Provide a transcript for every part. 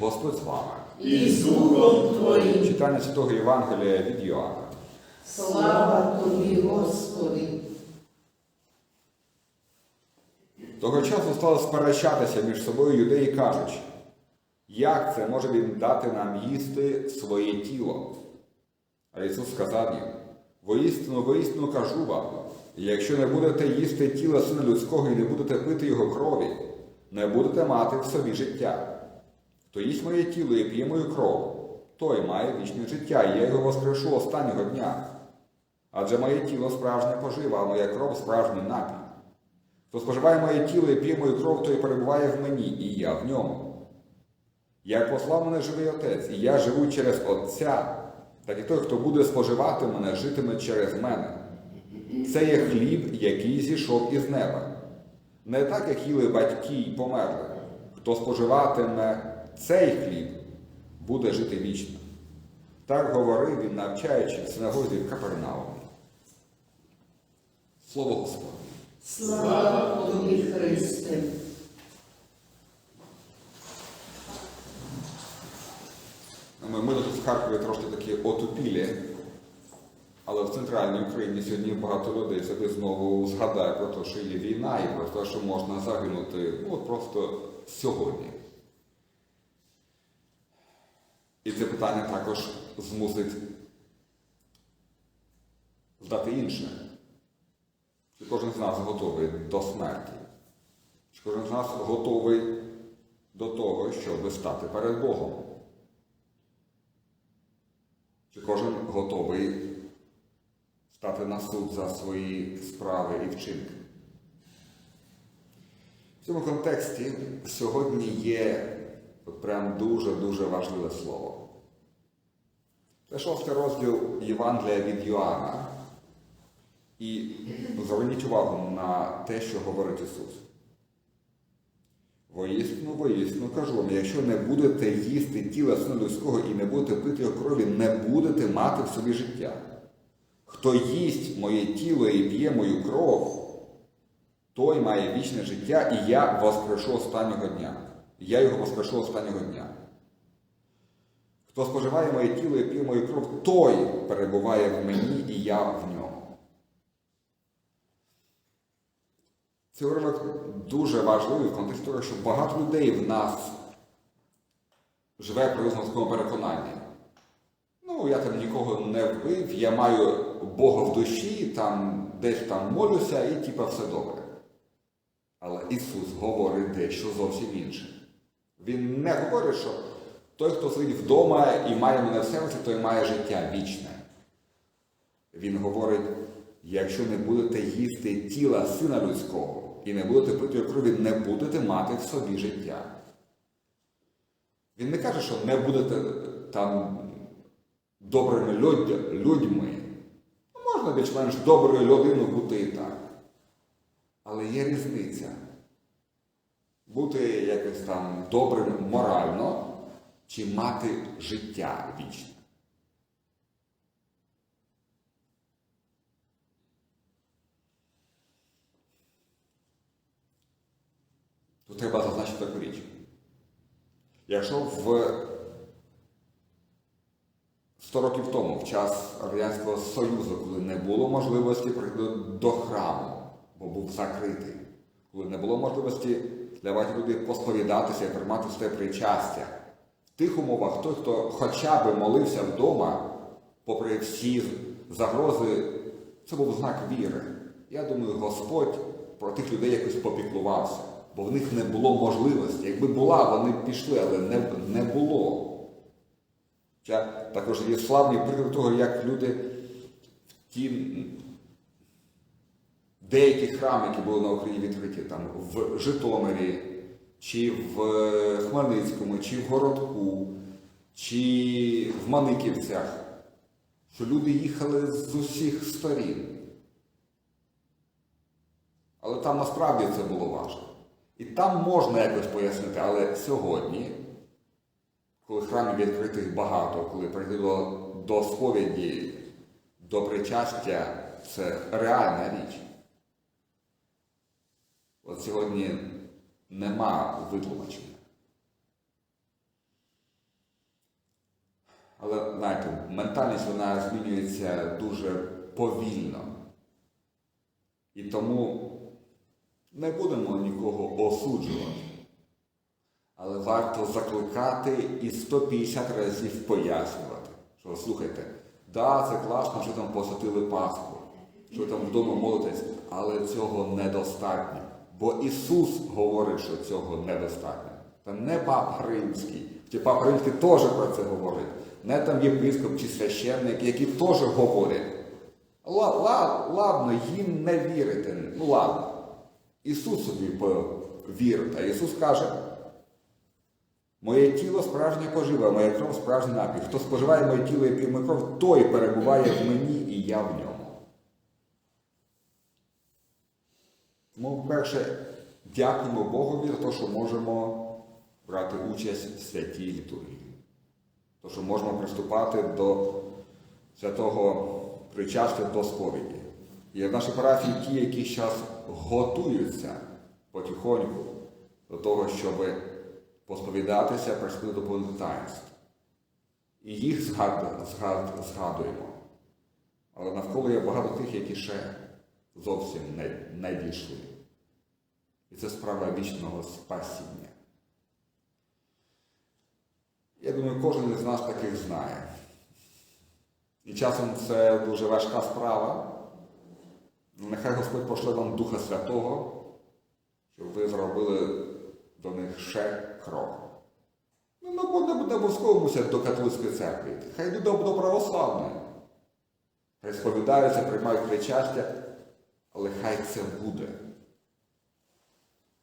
Господь з вами. і з Духом Твоїм. Читання Святого Євангелія від Йоанна. Слава Тобі, Господи. Того часу стали сперечатися між собою юдеї, кажучи, як це може він дати нам їсти своє тіло? А Ісус сказав їм, воістину, воістину кажу вам, якщо не будете їсти тіла Сина Людського і не будете пити Його крові, не будете мати в собі життя. Хто їсть моє тіло і п'є мою кров, той має вічне життя, і я його воскрешу останнього дня. Адже моє тіло справжня пожива, а моя кров справжній напій. Хто споживає моє тіло і п'є мою кров, той перебуває в мені, і я в ньому. Як послав мене живий Отець, і я живу через Отця, так і той, хто буде споживати мене, житиме через мене. Це є хліб, який зійшов із неба. Не так, як їли батьки й померли. Хто споживатиме цей хліб, буде жити вічно. Так говорив він, навчаючи в синагозі в Капернаумі. Слово Господне. Слава Тобі, Христе. Ми, ми тут в Харкові трошки такі отупілі, але в центральній Україні сьогодні багато людей собі знову згадає про те, що є війна і про те, що можна загинути ну, просто сьогодні. І це питання також змусить здати інше. Чи кожен з нас готовий до смерті? Чи кожен з нас готовий до того, щоб стати перед Богом? Чи кожен готовий стати на суд за свої справи і вчинки? В цьому контексті сьогодні є прям дуже-дуже важливе слово. Це шостий розділ Євангелія від Йоанна. І зверніть увагу на те, що говорить Ісус. Воістину, воістину кажу вам, якщо не будете їсти тіла Сина Людського і не будете пити його крові, не будете мати в собі життя. Хто їсть моє тіло і п'є мою кров, той має вічне життя, і я воскрешу останнього дня. Я його воскрешу останнього дня. Хто споживає моє тіло і п'є мою кров, той перебуває в мені і я в ньому. Цей уривок дуже важливий в контексті того, що багато людей в нас живе при основному переконанні. Ну, я там нікого не вбив, я маю Бога в душі, там десь там молюся і типа все добре. Але Ісус говорить дещо зовсім інше. Він не говорить, що той, хто сидить вдома і має мене в серці, той має життя вічне. Він говорить, якщо не будете їсти тіла Сина Людського і не будете пити його крові, не будете мати в собі життя. Він не каже, що не будете там добрими людьми. Ну, Можна більш-менш доброю людиною бути і так. Але є різниця. Бути якось там добрим морально чи мати життя вічне. Тут треба зазначити таку річ. Якщо в 100 років тому, в час Радянського Союзу, коли не було можливості прийти до храму, бо був закритий, коли не було можливості для багатьох посповідатися і приймати своє причастя, в тих умовах той, хто хоча б молився вдома, попри всі загрози, це був знак віри. Я думаю, Господь про тих людей якось попіклувався, бо в них не було можливості. Якби була, вони б пішли, але не, не було. Також є славні приклади того, як люди в ті деякі храми, які були на Україні відкриті, там в Житомирі, чи в Хмельницькому, чи в Городку, чи в Маниківцях, що люди їхали з усіх сторін. Але там насправді це було важко. І там можна якось пояснити, але сьогодні, коли храмів відкритих багато, коли прийти до сповіді, до причастя, це реальна річ. От сьогодні нема витлумачення. Але знаєте, ментальність вона змінюється дуже повільно. І тому не будемо нікого осуджувати. Але варто закликати і 150 разів пояснювати, що слухайте, да, це класно, що там посвятили Пасху, що там вдома молитесь, але цього недостатньо. Бо Ісус говорить, що цього недостатньо. Та не папа Римський. Папа Римський теж про це говорить. Не там єпископ чи священник, які теж говорять. Ла- ла- Ладно, їм не вірите. Ну ладно. Ісусові вірите. А Ісус каже, Моє тіло справжня пожива, моя кров справжній напій. Хто споживає моє тіло і п'є кров, той перебуває в мені і я в ньому. Тому, перше, дякуємо Богові за те, що можемо брати участь в святій літургії. То, що можемо приступати до святого причастя до сповіді. І в нашій парафії ті, які зараз готуються потихоньку до того, щоб посповідатися, прийшли до таїнств. І їх згад, згад, згадуємо. Але навколо є багато тих, які ще зовсім не, дійшли. І це справа вічного спасіння. Я думаю, кожен із нас таких знає. І часом це дуже важка справа. Нехай Господь пошле вам Духа Святого, щоб ви зробили до них ще крок. Ну, буде не обов'язково до католицької церкви. Хай йдуть до православної. Хай сповідаються, приймають причастя, але хай це буде.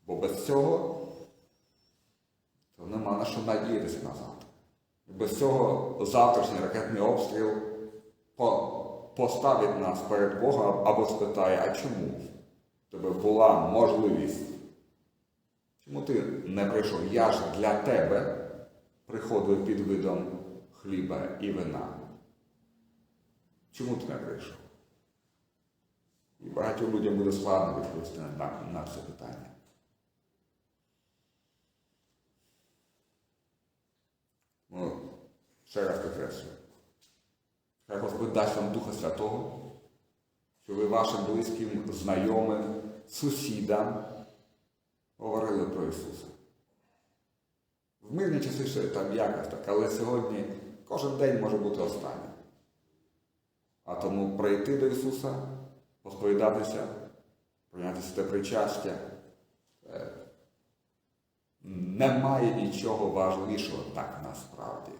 Бо без цього то нема на що надіятися назад. Без цього завтрашній ракетний обстріл по- поставить нас перед Богом або спитає, а чому? В Тебе була можливість. Чому ти не прийшов? Я ж для тебе приходив під видом хліба і вина. Чому ти не прийшов? І багатьом людям буде складно відповісти на, на, це питання. Ну, ще раз підкреслюю. Хай Господь дасть вам Духа Святого, щоб ви вашим близьким, знайомим, сусідам говорили про Ісуса. В мирні часи ще там якось так, але сьогодні кожен день може бути останнім. А тому прийти до Ісуса, посповідатися, прийняти те причастя. е, Немає нічого важливішого так насправді.